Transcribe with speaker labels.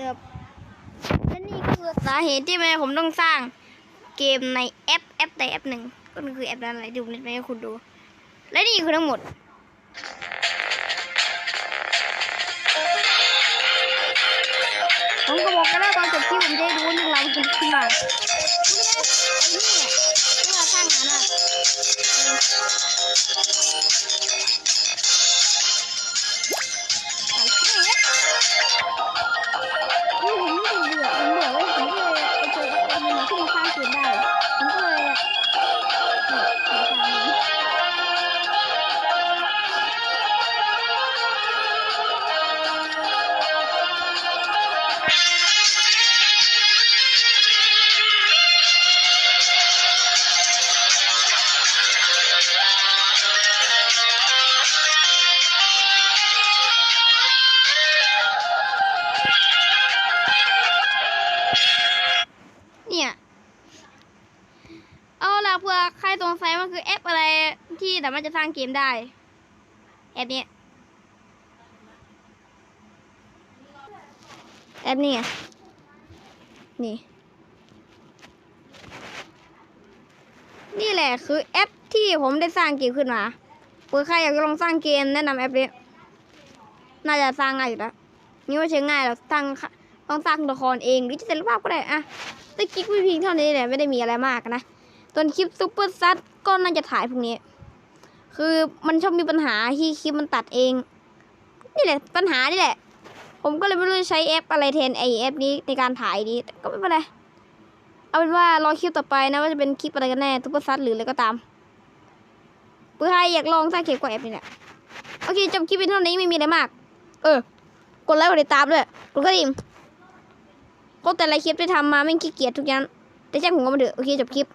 Speaker 1: กือบและนี่ก็คือสาเหตุที่แม่ผมต้องสร้างเกมในแอปแอปใดแอปหนึ่งก็คือแอปนั้นอะไรดูเน็ตไม่ให้คุณดู และนี่คือทั้งหมดผมก็บอกกันแล้วตอนจบที่ผมจะให้ดูว่าเรื่องราวมันเกิดขึ้นมาคุณไงไอ้นี่เพื่อสร้างงานอะ เอาล่ะเผื่อใครสงสัยมันคือแอปอะไรที่สามารถจะสร้างเกมได้ แอปนี้แอปนี้ไงนี่ นี่แหละคือแอปที่ผมได้สร้างเกมขึ้นมาเผื่อใครอยากจะลองสร้างเกมแนะนำแอปนี้ น่าจะสร้างง่ายอยู่แล้วนี่ว่าใช้ง่ายเราสร้างต้องสร้างตัวละครเองหรือจะเซ็นภาพก็ได้อะแต่คลิปวิพีเท่านี้แหละไม่ได้มีอะไรมากนะ ตอนคลิปซุปเปอร์ซัดก็น่าจะถ่ายพวกนี้ คือมันชอบมีปัญหาที่คลิปมันตัดเอง นี่แหละปัญหานี่แหละ ผมก็เลยไม่รู้จะใช้แอปอะไรแทนไอแอปนี้ในการถ่ายนี้แต่ก็ไม่เป็นไร เอาเป็นว่ารอคลิปต่อไปนะว่าจะเป็นคลิปอะไรกันแน่ซุปเปอร์ซัดหรืออะไรก็ตามเพื่อใครอยากลองสร้างเกมกับแอปนี้แหละโอเคจบคลิปเป็นเท่านี้ไม่มีอะไรมาก เออ กดไลค์กดติดตามด้วยกดกระดิ่งก็แต่ละคลิปที่ทำมาไม่ขี้เกียจทุกอย่างแต่แจ้งผมก็มาเถอะโอเคจบคลิป